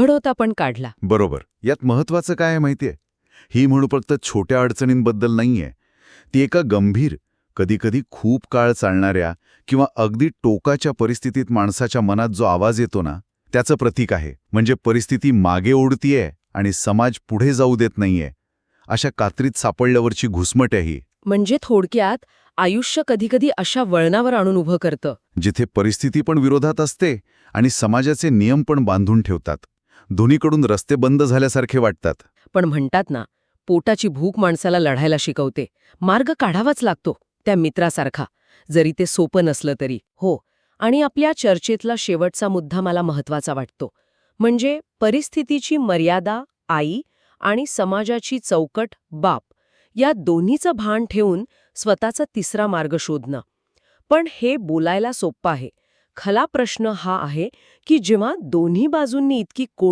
घडवता पण काढला. बरोबर. यात महत्वाचं काय आहे माहितीये ही म्हणू फक्त छोट्या अडचणींबद्दल नाहीये. ती एका गंभीर कधीकधी खूप काळ चालणाऱ्या किंवा अगदी टोकाच्या परिस्थितीत माणसाच्या मनात जो आवाज येतो ना त्याचं प्रतीक आहे. म्हणजे परिस्थिती मागे ओढतीये आणि समाज पुढे जाऊ देत नाहीये. अशा कात्रीत सापडल्यावरची घुसमट आहे ही. म्हणजे थोडक्यात आयुष्य कधीकधी अशा वळणावर आणून उभं करतं. जिथे परिस्थिती पण विरोधात असते आणि समाजाचे नियम पण बांधून ठेवतात. दोन्हीकडून रस्ते बंद झाल्यासारखे वाटतात. पण म्हणतात ना पोटाची भूक माणसाला लढायला शिकवते. मार्ग काढावाच लागतो त्या मित्रासारखा. जरी ते सोपं नसलं तरी हो. आणि आपल्या चर्चेतला शेवटचा मुद्दा मला महत्त्वाचा वाटतो. म्हणजे परिस्थितीची मर्यादा आई आणि समाजाची चौकट बाप या दोन्हीचं भान ठेवून स्वतःचा तिसरा मार्ग शोधणं. पण हे बोलायला सोपं आहे. खला प्रश्न हा आहे की जेव्हा दोन्ही बाजूंनी इतकी कोण